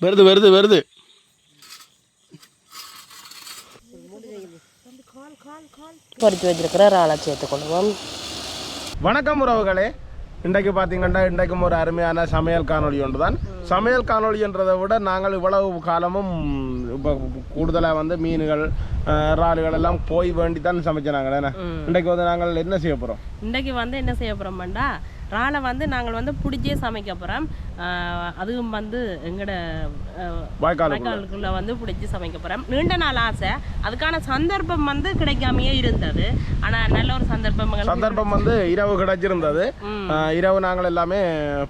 வருது வருது வருது. பறித்து வச்சிருக்கிற இறாலை சேர்த்துக்கொள்வோம். வணக்கம் உறவுகளே. இன்றைக்கு பார்த்தீங்கன்னா இன்றைக்கும் ஒரு அருமையான சமையல் காணொளி ஒன்று தான் சமையல் காணொளின்றதை விட நாங்கள் இவ்வளவு காலமும் இப்போ கூடுதலாக வந்து மீன்கள் அஹ், இறாலுகள் எல்லாம் போய் வேண்டி தான் சமைச்சாங்க இன்றைக்கு வந்து நாங்கள் என்ன செய்ய போகிறோம் இன்றைக்கு வந்து என்ன செய்ய போகிறோம்டா இறாலை வந்து நாங்கள் வந்து பிடிச்சே சமைக்க போகிறோம் அதுவும் வந்து எங்களோட வாய்க்கால் வாய்க்காலுக்குள்ள. வந்து பிடிச்சி சமைக்க போகிறோம் நீண்ட நாள் ஆசை. அதுக்கான சந்தர்ப்பம் வந்து கிடைக்காமையே இருந்தது. ஆனால் நல்ல ஒரு சந்தர்ப்பம் சந்தர்ப்பம் வந்து இரவு கிடைச்சிருந்தது. இரவு நாங்கள் எல்லாமே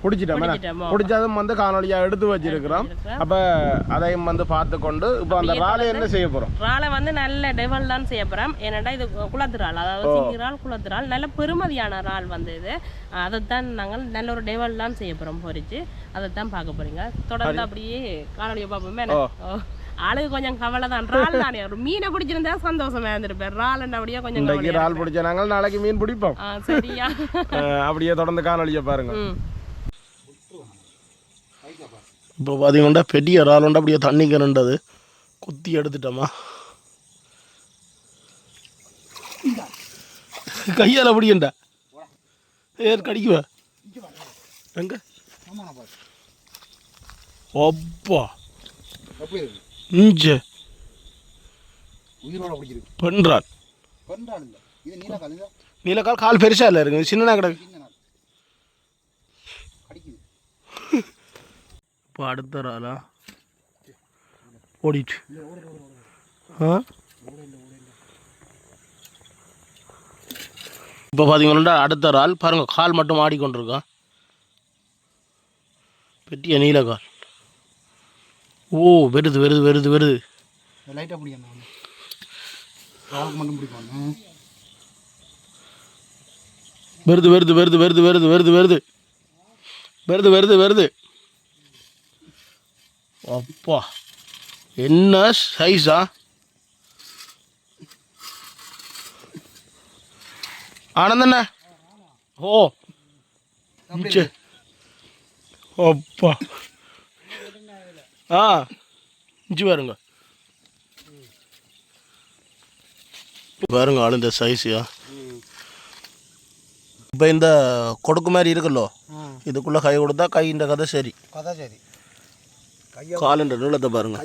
பிடிச்சிட்டோம். பிடிச்சதும் வந்து காணொலியாக எடுத்து வச்சிருக்கிறோம். அப்போ அதையும் வந்து பார்த்து கொண்டு இப்போ அந்த இறாலை என்ன செய்ய போகிறோம் இறாலை வந்து நல்ல டெவல் தான் செய்ய போகிறோம் ஏன்னாடா இது குளத்துறாள் அதாவது சிங்கிரால் குளத்துறாள் நல்ல பெருமதியான இறால் வந்து இது. அதைத்தான் நாங்கள் நல்ல ஒரு டெவல் தான் செய்ய போகிறோம் பொரிச்சு அதைத்தான் பார்க்க போறீங்க. தொடர்ந்து அப்படியே காணொலியை பார்ப்போமே. ஆளுக்கு கொஞ்சம் கவலை தான் இறால் தானே. ஒரு மீனை பிடிச்சிருந்தா சந்தோஷமா இருந்திருப்பேன். இறால் அப்படியே கொஞ்சம் இன்றைக்கு இறால் பிடிச்ச நாங்கள் நாளைக்கு மீன் பிடிப்போம். ஆ, சரியா. அப்படியே தொடர்ந்து காணொலியை பாருங்க. இப்போ பார்த்தீங்கன்னா பெரிய இறால் உண்டு அப்படியே தண்ணி கிரண்டது. குத்தி எடுத்துட்டோமா. கையால் அப்படியண்டா ஏர் கடிக்குவ? எங்க? அப்பா. எப்படி இருக்கு? இஞ்ச. உயிரோட பிடிச்சிருக்கு பெண்றான். கொண்டாடு இல்லை. இது நீலக்கால் இல்லை நீலக்கால் கால் பெருசா இல்லை இருக்கு. சின்ன கிடக்கு. அடிக்குது. இப்போ அடுத்த இறாலா ஓடிட்டு. ஆ? இப்போ பார்த்தீங்கன்னா அடுத்த இறால் பாருங்க கால் மட்டும் ஆடிக்கொண்டிருக்கான். பெட்டிய? நீலக்கால் ஓ வருது வருது வருது வருது லைட்டாக பிடிக்கணும் மட்டும் பிடிப்பாங்க வருது வருது வருது வருது வருது வருது வருது வருது வருது வருது அப்பா. என்ன சைஸா ஆனந்தண்ணா. ஓ. அப்பா. ஆ இஞ்சி பாருங்க. பாருங்க ஆளுந்த சைஸியா இப்போ இந்த கொடுக்கு மாதிரி இருக்குல்லோ இதுக்குள்ளே கை கொடுத்தா கை இந்த கதை சரி. கதா சரி. கையா காலுன்ற நீளத்தை பாருங்க.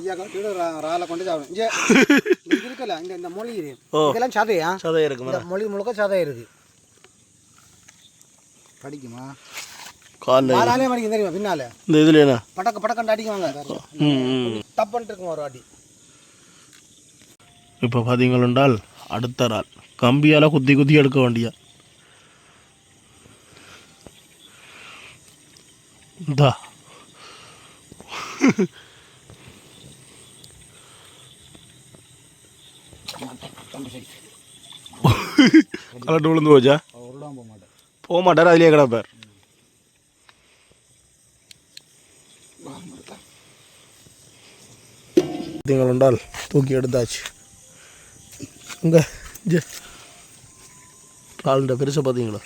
ராலை கொண்டு இந்த இந்த மொழி. இதெல்லாம் சதையா? சதை இருக்கு மொழி முழுக்க சதை இருக்கு. கடிக்குமா காலில் ஆளாலே மடிக்கும் தெரியுமா பின்னால? இந்த இதுல என்ன? படக்க படக்கண்டு அடிக்குவாங்க தப்புன்ட்டு இருக்கும் ஒரு அடி இப்போ பார்த்தீங்களென்றால் அடுத்த நாள் கம்பியால் குத்தி குத்தி எடுக்க வேண்டிய. இந்தா. கலட்டு விழுந்து போச்சா? போக மாட்டார்? அதுலேயே கிடப்பார். பார்த்தீங்களென்றால் தூக்கி எடுத்தாச்சு. இங்கே ஜே கால்ன்ற பெருசை பார்த்தீங்களா?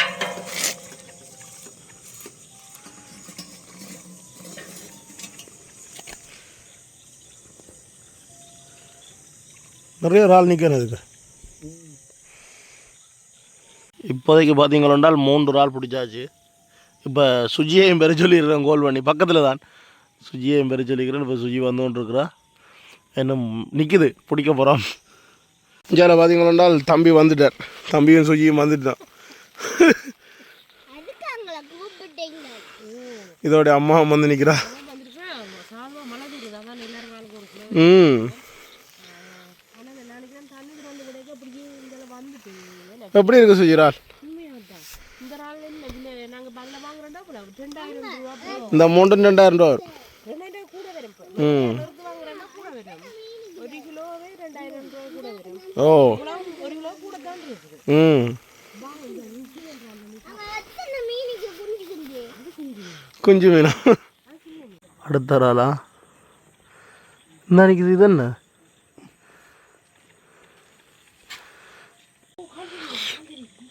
நிறைய இறால் நிற்கணும் இதுக்கு. இப்போதைக்கு பார்த்தீங்களென்றால் மூன்று இறால் பிடிச்சாச்சு. இப்போ சுஜியையும் பெற சொல்லியிருக்கிறேன் கோல் பண்ணி. பக்கத்தில் தான் சுஜியையும் பெற சொல்லிக்கிறேன் இப்போ சுஜி வந்து இருக்கிறா இன்னும் நிற்கிது பிடிக்க போகிறோம் இந்தியாவில் பார்த்தீங்களா தம்பி வந்துட்டார். தம்பியும் சுஜியும் வந்துட்டான். இதோடைய அம்மா வந்து நிற்கிறா ம். எப்படி இருக்கு சுஜிரால் இந்த மூன்று ரெண்டாயிரம் ரூபா ம். ஓ. ம். குஞ்சு மீனா. அடுத்த ராளா நினைக்குது? இது என்ன?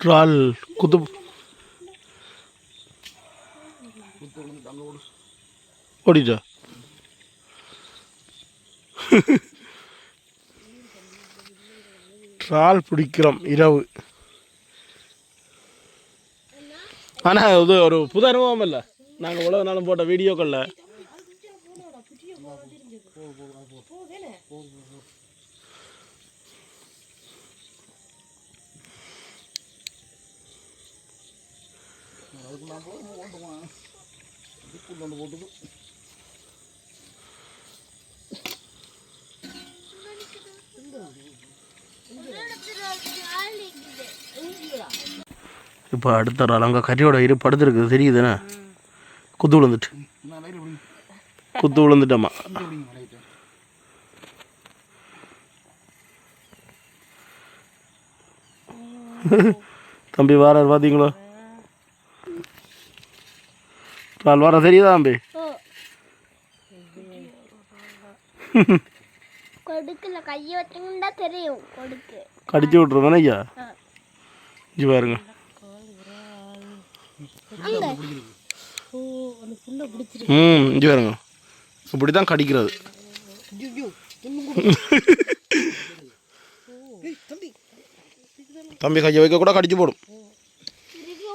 ட்ரால் குத்து. ஓடிச்சா ட்ரால் பிடிக்கிறோம் இரவு. ஆனால் இது ஒரு புது அனுபவம் இல்லை. நாங்கள் உலக நாளும் போட்ட வீடியோக்களில். அதுக்கு இப்போ அடுத்த நாள் அங்கே கறியோட இரு படுத்துருக்கு. தெரியுதுண்ணே குத்து விழுந்துட்டு. குத்து விழுந்துட்டம்மா. தம்பி வாரார் பார்த்தீங்களோ பால் வர தெரியுதா தம்பி? கொடுக்கல. கையை வச்சுங்கன்னா தெரியும். கொடுக்கு. கடிச்சு விட்ருவேன் ஐயா. இங்கே பாருங்க. ம் இங்கே பாருங்க. இப்படி தான் கடிக்கிறது. தம்பி கையை வைக்க கூட கடிச்சு போடும். இதுக்கு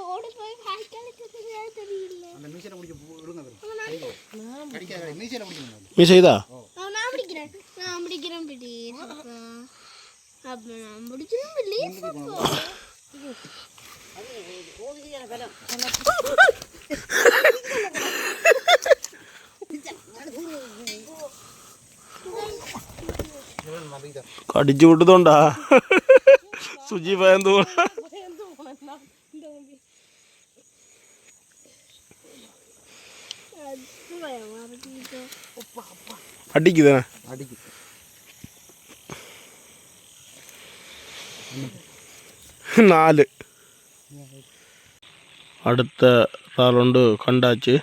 കടിച്ചു വിട്ടതുണ്ടാ സുജി ഭയം അടിക്കുതന്നെ. അടിക്കും. நாலு அடுத்த தாள் கண்டாச்சு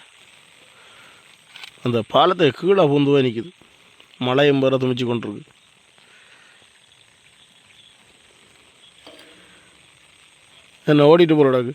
அந்த பாலத்தை கீழே பூந்து போய் நிற்கிது மழையும் வேற துமிச்சு கொண்டிருக்கு என்ன ஓடிட்டு போகிறோடாக்கு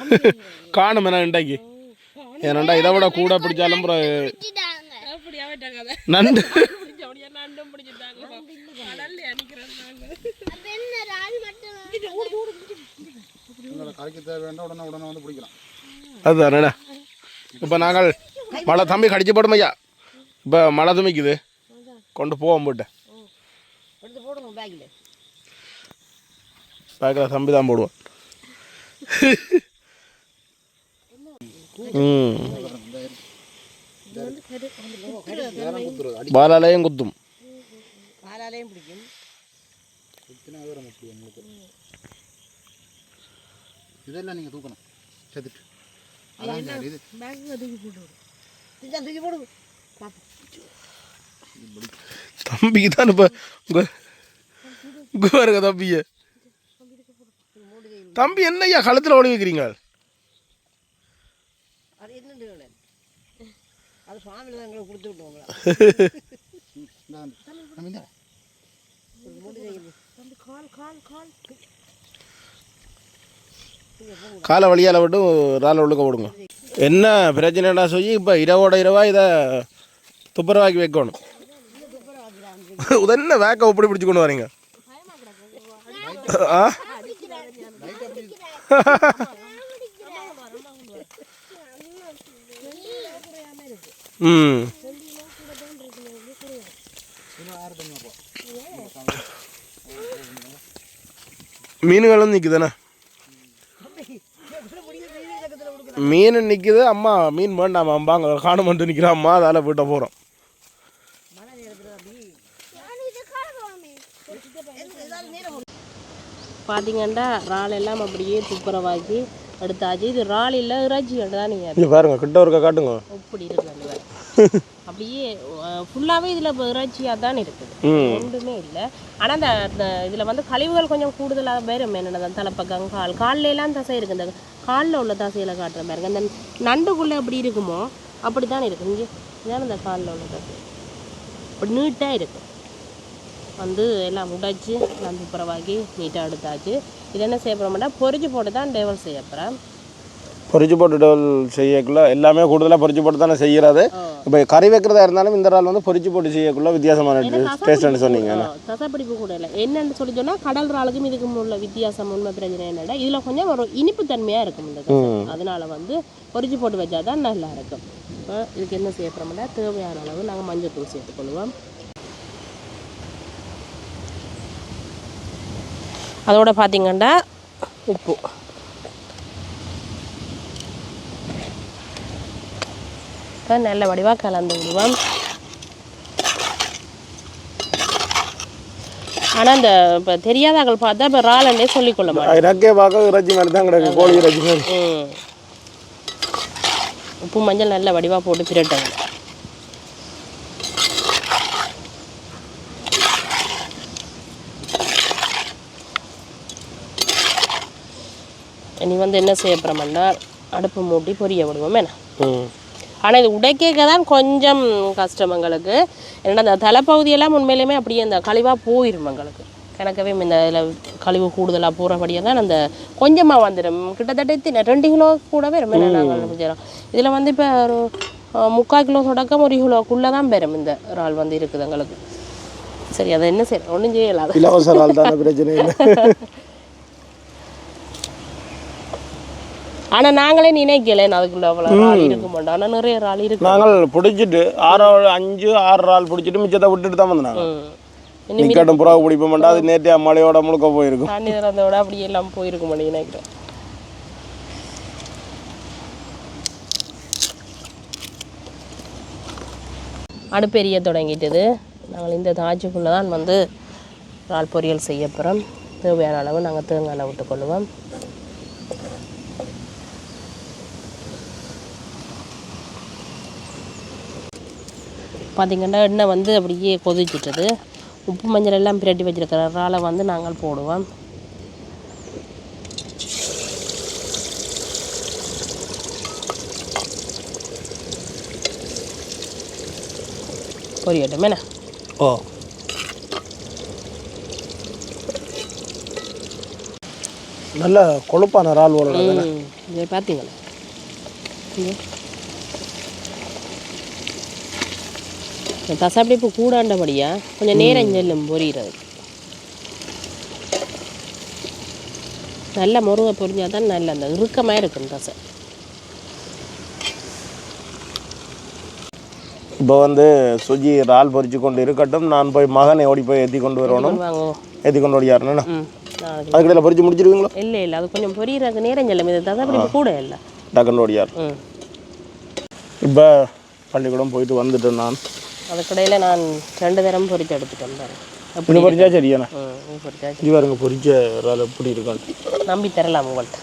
மட்டும் உங்களை கரைக்க தேவையான உடனே உடனே வந்து பிடிக்கலாம் அதுதானடா இப்போ நாங்கள் மழை தம்பி கடிச்சு போடும் ஐயா? இப்போ மழை துமிக்குது. கொண்டு போவோம் போட்டு. பேக்கில் தம்பி தான் போடுவான் ம் நேரம் குத்துறது அடி பாலாலையும் குத்தும். காலாலையும் பிடிக்கும். இதெல்லாம் நீங்கள் தூக்கணும். செத்துட்டு தம்பிக்கு தான் இப்போ தம்பிய. தம்பி என்ன ஐயா கழுத்தில் ஓடி வைக்கிறீங்க அது என்னன்னு அது சுவாமியில் தான் கொடுத்து கால் கால் கால் காலை வழியால் விட்டு ரால உள்ளுக்க விடுங்க என்ன பிரச்சனைடா சொல்லி இப்போ இரவோட இரவா இதை துப்புரவாக்கி வைக்கணும். உதன்ன வேக்க இப்படி பிடிச்சு கொண்டு வரீங்க? ஆ? ம். மீன்களும் நிற்குதுண்ணா மீன் நிற்குது அம்மா மீன் வேண்டாமா அம்மா அங்கே காணும் மட்டும் நிற்கிறா அம்மா அதால் போயிட்ட போகிறோம் பார்த்தீங்கன்னா இறால் எல்லாம் அப்படியே துப்புரவாக்கி அடுத்தாச்சு இது இறால் இல்லை இறைச்சி கண்டு தான் நீங்கள் பாருங்க கிட்ட ஒருக்கா காட்டுங்க. அப்படி இருக்கு அப்படியே ஃபுல்லாகவே இதில் இறைச்சியாக தான் இருக்குது. ஒன்றுமே இல்லை. ஆனால் அந்த அந்த இதில் வந்து கழிவுகள் கொஞ்சம் கூடுதலாக வரும் என்னென்ன தலைப்பக்கம் கால் கால்ல எல்லாம் தசை இருக்குது. இந்த காலில் உள்ள தசையில் காட்டுற பாருங்க அந்த நண்டுக்குள்ளே எப்படி இருக்குமோ அப்படி தான் இருக்கு. இங்கே இதான் அந்த காலில் உள்ள தசை. அப்படி நீட்டாக இருக்கு. வந்து எல்லாம் உடைச்சு எல்லாம் துப்புரவாக்கி நீட்டாக எடுத்தாச்சு. இது என்ன செய்ய போகிறோம்னா பொரிச்சு போட்டு தான் டேவல் செய்ய போகிறேன் பொரிச்சு போட்டு டெவல் செய்யக்குள்ள எல்லாமே கூடுதலாக பொரிச்சு போட்டு தானே செய்கிறது இப்போ கறி வைக்கிறதா இருந்தாலும் இந்த இறால் வந்து பொரிச்சு போட்டு செய்யக்குள்ள வித்தியாசமான டேஸ்ட்னு சொன்னீங்க. தசைப்பிடிப்பு கூட இல்லை. என்னன்னு சொல்லி சொன்னால் கடல் இறாலுக்கும் இதுக்கும் உள்ள வித்தியாசம் உண்மை பிரச்சனை என்னடா இதில் கொஞ்சம் ஒரு இனிப்பு தன்மையாக இருக்கும் இந்த. அதனால வந்து பொரிச்சு போட்டு வச்சா தான் நல்லா இருக்கும். இப்போ இதுக்கு என்ன செய்ய போகிறோம்னா தேவையான அளவு நாங்கள் மஞ்சள் தூள் சேர்த்துக்கொள்வோம் அதோட பார்த்தீங்கன்னா உப்பு. இப்போ நல்ல வடிவாக கலந்து விடுவோம். ஆனால் இந்த இப்போ தெரியாதாக்கள் பார்த்தா இப்போ ராலண்டே சொல்லிக்கொள்ள மாட்டோம் எனக்கே பார்க்க இறைச்சி மாதிரி தான் கிடக்கு கோழி இறைச்சி மாதிரி. ம். உப்பு மஞ்சள் நல்ல வடிவாக போட்டு பிரட்டுங்க இனி வந்து என்ன செய்ய போகிறோம்னா அடுப்பு மூட்டி பொரிய விடுவோம் என்ன? ம். ஆனால் இது உடைக்க தான் கொஞ்சம் கஷ்டம் எங்களுக்கு. ஏன்னா அந்த தலைப்பகுதியெல்லாம் உண்மையிலுமே அப்படியே அந்த கழிவாக போயிடும் எங்களுக்கு. கணக்கவே இந்த இதில் கழிவு கூடுதலாக போகிறபடியாக தான் அந்த கொஞ்சமாக வந்துடும் கிட்டத்தட்ட ரெண்டு கிலோ கூடவே ரொம்ப நாங்கள் செய்கிறோம் இதில் வந்து இப்போ ஒரு முக்கால் கிலோ தொடக்கம் ஒரு கிலோக்குள்ளே தான் பெறும் இந்த இறால் வந்து இருக்குது எங்களுக்கு. சரி அதை என்ன செய்யணும் ஒன்றும் செய்யலாம் இலவச இறால் தானே பிரச்சனை. இல்லை ஆனால் நாங்களே நினைக்கல அதுக்குள்ள அவ்வளோ இறால் இருக்க மாட்டோம். ஆனால் நிறைய இறால் இருக்கு. நாங்கள் பிடிச்சிட்டு ஆறு அஞ்சு ஆறு இறால் பிடிச்சிட்டு மிச்சத்தை விட்டுட்டு தான் வந்தாங்க நிக்கட்டும் புறா பிடிப்ப மாட்டா அது நேற்று மழையோட முழுக்க போயிருக்கும். தண்ணி திறந்தோட அப்படியே எல்லாம் போயிருக்க மாட்டேங்குது நினைக்கிறேன். அடுப்பெரிய தொடங்கிட்டது. நாங்கள் இந்த தாஜுக்குள்ளே தான் வந்து இறால் பொரியல் செய்ய போகிறோம் தேவையான அளவு நாங்கள் தேங்காய் எண்ணெய் பார்த்திங்கன்னா எண்ணெய் வந்து அப்படியே கொதிச்சிட்டது. உப்பு மஞ்சள் எல்லாம் பிரட்டி வச்சிருக்கிற இறாலை வந்து நாங்கள் போடுவோம். பொரியட்டும் என்ன? ஓ. நல்ல கொழுப்பான இறால் ஓட ம் இதை பார்த்தீங்களா இங்க. இந்த தசாப்பிடிப்பு கூடாண்டபடியா கொஞ்சம் நேரம் செல்லும் பொரியிறது நல்ல முருகை பொரிஞ்சால் தான் நல்ல அந்த இறுக்கமாக இருக்கும் தசை. இப்போ வந்து சுஜி இறால் பொரிச்சு கொண்டு இருக்கட்டும். நான் போய் மகனை ஓடி போய் ஏற்றி கொண்டு வரணும். ஏற்றி கொண்டு நாளைக்கு அதுக்கிடையில் பொரிச்சு முடிச்சிருவீங்களா? இல்லை இல்லை. அது கொஞ்சம் பொரியறதுக்கு நேரம் செல்லும். இது தசாப்பிடிப்பு கூட இல்லை. டக்குன்னு ஓடியார் இப்போ பள்ளிக்கூடம் போயிட்டு வந்துட்டேன் நான். அதுக்கடையில் நான் ரெண்டு தரம் பொரிச்சு எடுத்துட்டேன் பாருங்க எப்படி இது பொரிச்சா சரியாண்ணா? ம் இது பாருங்க பொரிச்ச இறால் எப்படி இருக்கான்னு நம்பி தரலாம் உங்கள்கிட்ட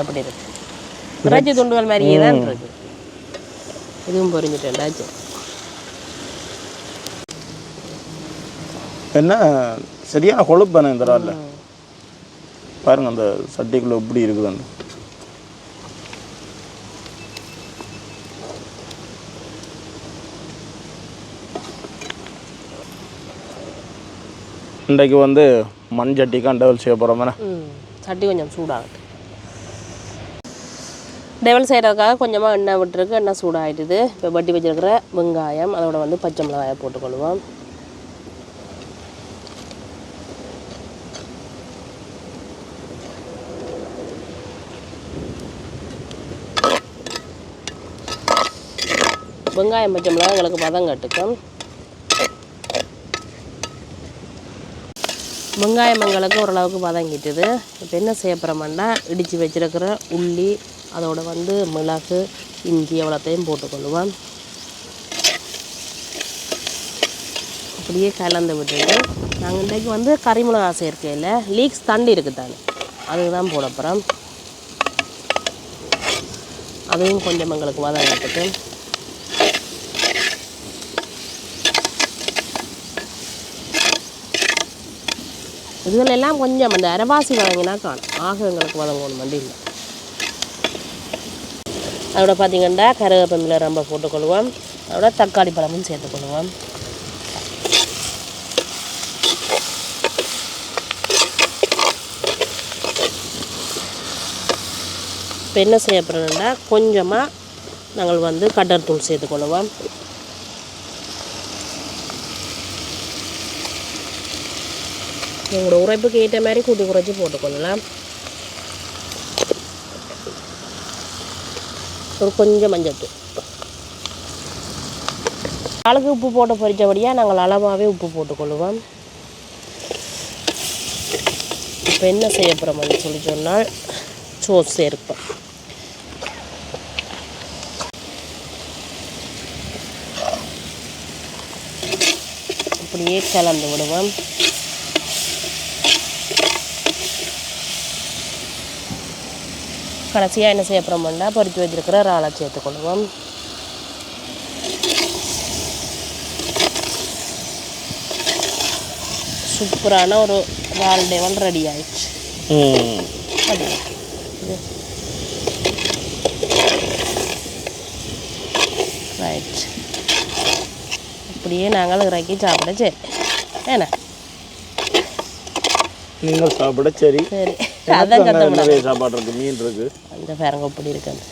அப்படி இருக்கு. இறைச்சி துண்டுகள் மாதிரியே தான் இருக்கு. இதுவும் பொரிஞ்சிட்டேன்டாச்சு என்ன? சரியான கொழுப்பானே இந்த இறாலில். பாருங்க அந்த சட்டிக்குள்ளே எப்படி இருக்குதுன்னு. இன்றைக்கு வந்து மண் சட்டிக்கும் டெவல் செய்ய போகிறோம் சட்டி கொஞ்சம் சூடாகுது டெவல் செய்கிறதுக்காக கொஞ்சமாக எண்ணெய் விட்டுருக்கு. எண்ணெய் சூடாகிடுது இப்போ வட்டி வச்சிருக்கிற வெங்காயம் அதோட வந்து பச்சை மிளகாயை போட்டுக்கொள்வோம். வெங்காயம் பச்சை மிளகாய் எங்களுக்கு பதம் கட்டுக்கும். வெங்காயம் மங்களுக்கு ஓரளவுக்கு வதங்கிட்டுது. இப்போ என்ன செய்ய போகிறோம்னா இடித்து வச்சிருக்கிற உள்ளி அதோட வந்து மிளகு இஞ்சி எவ்வளோத்தையும் போட்டுக்கொள்ளுவோம். அப்படியே கலந்து விட்டுட்டு நாங்கள் இன்றைக்கு வந்து கறிமிளகா சேர்க்கையில் லீக்ஸ் தண்ணி இருக்குது தானே அதுக்கு தான் போட போகிறோம் அதையும் கொஞ்சம் எங்களுக்கு வதங்கிட்டு இதுகளெல்லாம் கொஞ்சம் அந்த அரவாசி வழங்கினா காணும். ஆக எங்களுக்கு வதங்கணும் வண்டி இல்லை அதோட பார்த்திங்கன்னா கருவேப்பமில ரொம்ப போட்டுக்கொள்வோம். அதோட தக்காளி பழமும் சேர்த்துக்கொள்வோம். இப்போ என்ன செய்ய போகிறோம்னா கொஞ்சமாக நாங்கள் வந்து கடற்தூள் சேர்த்துக்கொள்வோம். உங்களோட உரைப்புக்கு ஏற்ற மாதிரி கூட்டி குறைச்சி போட்டுக்கொள்ளலாம். ஒரு கொஞ்சம் மஞ்சத்தூள். ஆளுக்கு உப்பு போட்டு பொரிச்சபடியாக நாங்கள் அளவாகவே உப்பு போட்டுக்கொள்வோம் இப்போ என்ன செய்ய போகிறோம்னு சொல்லி சொன்னால் சோஸ் சேர்ப்போம் அப்படியே கலந்து விடுவோம். கடைசியாக என்ன செய்ய போகிறோம்னா பொரித்து வச்சிருக்கிற இறாலை சேர்த்துக்கொள்வோம். சூப்பரான ஒரு இறால் டேவல் ரெடி ஆயிடுச்சு. ரைட் அப்படியே நாங்கள் இறக்கி சாப்பிட சரி. ஏண்ணா நீங்கள் சாப்பிட சரி. சரி. அதான் சாப்பாடு இருக்கு? மீன் இருக்கு. அந்த பேரங்க இப்படி இருக்குது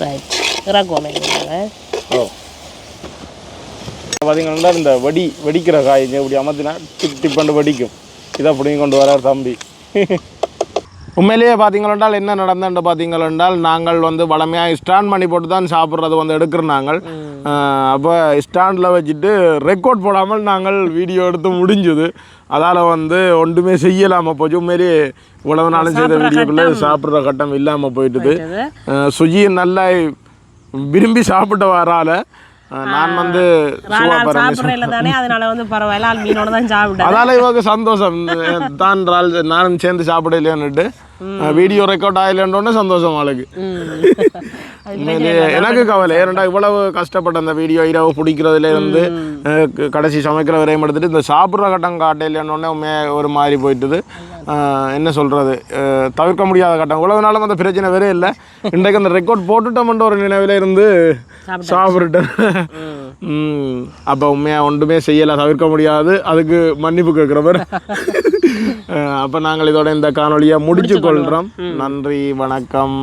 ரைட் இறக்குவோம் எங்கள் ஓ. பார்த்தீங்கன்னா இந்த வெடி வெடிக்கிற காய் இப்படி அமர்த்தினா டிப் டிப்பண்டு வெடிக்கும். இதை அப்படிங்க கொண்டு வரார் தம்பி. உண்மையிலேயே பார்த்தீங்களென்றால் என்ன நடந்தேன்னு பார்த்தீங்களென்றால் நாங்கள் வந்து வளமையாக ஸ்டாண்ட் பண்ணி போட்டு தான் சாப்பிட்றது வந்து எடுக்கிறோம் நாங்கள் அப்போ ஸ்டாண்டில் வச்சுட்டு ரெக்கார்ட் போடாமல் நாங்கள் வீடியோ எடுத்து முடிஞ்சுது. அதால் வந்து ஒன்றுமே செய்யலாமல் போச்சு. உண்மையிலேயே இவ்வளவு நாளும் செய்த வீடியோக்குள்ளே சாப்பிட்ற கட்டம் இல்லாமல் போயிட்டுது. சுஜியை நல்லா விரும்பி சாப்பிட்ட வரால. நான் வந்து அதனால வந்து பரவாயில்ல. ஆள் மீனோட தான் சாப்பிட்டேன். அதால இவங்க சந்தோஷம். தான் நானும் சேர்ந்து சாப்பிடலையான்னுட்டு. வீடியோ ரெக்கார்ட் ஆகலன்றோடனே சந்தோஷம் ஆளுக்கு எனக்கு கவலை ஏன்டா இவ்வளவு கஷ்டப்பட்ட அந்த வீடியோ இரவு பிடிக்கிறதுல இருந்து கடைசி சமைக்கிற வரையும் எடுத்துட்டு இந்த சாப்பிட்ற கட்டம் காட்டையிலன்னொடனே உண்மையாக ஒரு மாதிரி போயிட்டுது என்ன சொல்கிறது தவிர்க்க முடியாத கட்டம் இவ்வளவு நாளும் அந்த பிரச்சனை வேறே இல்லை இன்றைக்கு அந்த ரெக்கார்ட் போட்டுட்டோம்ன்ற ஒரு நினைவில் இருந்து சாப்பிட்டுட்டேன் அப்போ உண்மையாக ஒன்றுமே செய்யலை தவிர்க்க முடியாது. அதுக்கு மன்னிப்பு கேட்குறவர். அப்போ நாங்கள் இதோட இந்த காணொலியை முடிச்சு கொள்கிறோம் நன்றி வணக்கம்.